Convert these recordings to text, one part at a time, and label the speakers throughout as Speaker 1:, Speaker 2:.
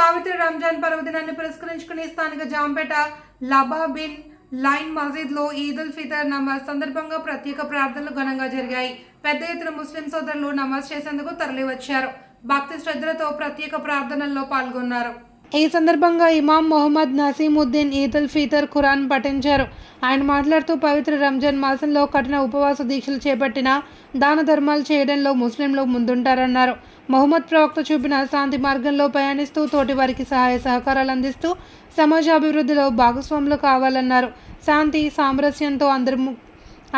Speaker 1: పవిత్ర రంజాన్ పర్వదినాన్ని పురస్కరించుకుని స్థానిక జాంపేట లబా బిన్ లైన్ మసీద్లో ఈద్ ఉల్ ఫితర్ నమాజ్ సందర్భంగా ప్రత్యేక ప్రార్థనలు ఘనంగా జరిగాయి. పెద్ద ఎత్తున ముస్లిం సోదరులు నమాజ్ చేసేందుకు తరలివచ్చారు. భక్తి శ్రద్ధలతో ప్రత్యేక ప్రార్థనల్లో పాల్గొన్నారు. ఈ సందర్భంగా ఇమాం మొహమ్మద్ నసీముద్దీన్ ఈద్ ఉల్ ఫితర్ ఖురాన్ పఠించారు. ఆయన మాట్లాడుతూ పవిత్ర రంజాన్ మాసంలో కఠిన ఉపవాస దీక్షలు చేపట్టిన దాన ధర్మాలు చేయడంలో ముస్లింలు ముందుంటారన్నారు. మహమ్మద్ ప్రవక్త చూపిన శాంతి మార్గంలో ప్రయాణిస్తూ తోటి వారికి సహాయ సహకారాలు అందిస్తూ సమాజ అభివృద్ధిలో భాగస్వాములు కావాలన్నారు. శాంతి సామరస్యంతో అందరి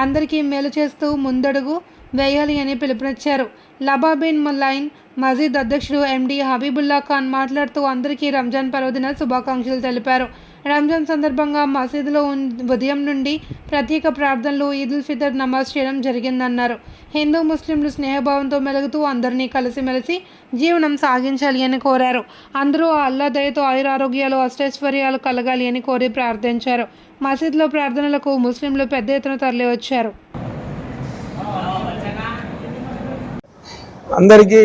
Speaker 1: అందరికీ మేలు చేస్తూ ముందడుగు వేయాలి అని పిలుపునిచ్చారు. లబాబిన్ లైన్ మజీద్ అధ్యక్షుడు ఎండి హబీబుల్లా ఖాన్ మాట్లాడుతూ అందరికీ రంజాన్ పర్వదిన శుభాకాంక్షలు తెలిపారు. రంజాన్ సందర్భంగా మసీదులో ఉదయం నుండి ప్రత్యేక ప్రార్థనలు ఈద్ ఫితర్ నమాజ్ చేయడం జరిగిందన్నారు. హిందూ ముస్లింలు స్నేహభావంతో మెలుగుతూ అందరినీ కలిసిమెలిసి జీవనం సాగించాలి అని కోరారు. అందరూ అల్లా దయతో ఆయురారోగ్యాలు అష్టైశ్వర్యాలు కలగాలి అని కోరి ప్రార్థించారు. మసీదులో ప్రార్థనలకు ముస్లింలు పెద్ద ఎత్తున తరలివచ్చారు.
Speaker 2: అందరికీ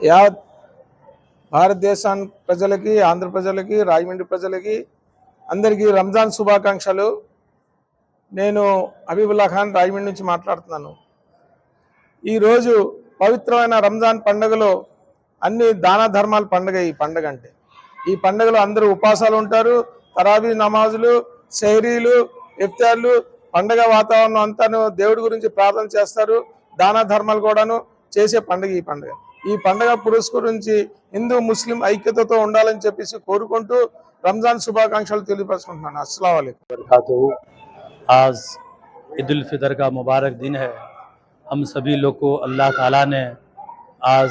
Speaker 2: యావత్ భారతదేశాన్ని ప్రజలకి ఆంధ్ర ప్రజలకి రాజమండ్రి ప్రజలకి అందరికీ రంజాన్ శుభాకాంక్షలు. నేను హబీబుల్లా ఖాన్ రాజమండ్రి నుంచి మాట్లాడుతున్నాను. ఈరోజు పవిత్రమైన రంజాన్ పండుగలో అన్ని దాన ధర్మాల పండుగ ఈ పండుగ అంటే. ఈ పండుగలో అందరూ ఉపాసాలు ఉంటారు తరాబీ నమాజులు షహరీలు ఇఫ్తార్లు పండగ వాతావరణం అంతాను దేవుడి గురించి ప్రార్థన చేస్తారు. దాన ధర్మాలు కూడాను చేసే పండుగ ఈ పండుగ ఈ పండుగ పురస్కరించి హిందూ ముస్లిం ఐక్యతతో ఉండాలని చెప్పేసి కోరుకుంటూ రంజాన్ శుభాకాంక్షలు తెలియపరుచుకుంటున్నాను అస్సలం అయికం
Speaker 3: वरकatuh आज ईद उल फितर का मुबारक दिन है हम सभी लोग को अल्लाह ताला ने आज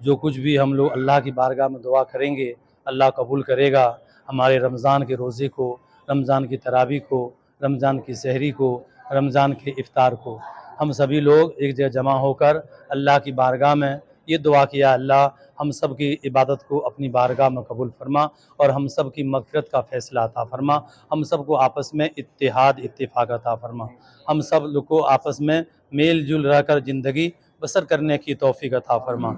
Speaker 3: जो कुछ भी हम लोग अल्लाह की बारगाह में दुआ करेंगे अल्लाह कबूल करेगा हमारे रमज़ान के रोज़े को रमज़ान की तरावी को रमज़ान की सहरी को रमज़ान के इफ़ार को ہم سبھی لوگ ایک جگہ جمع ہو کر اللہ کی بارگاہ میں یہ دعا کیا، اللہ ہم سب کی عبادت کو اپنی بارگاہ میں قبول فرما اور ہم سب کی مغفرت کا فیصلہ عطا فرما۔ ہم سب کو آپس میں اتحاد، اتفاق عطا فرما۔ ہم سب لوگ کو آپس میں میل جل رہ کر زندگی بسر کرنے کی توفیق عطا فرما۔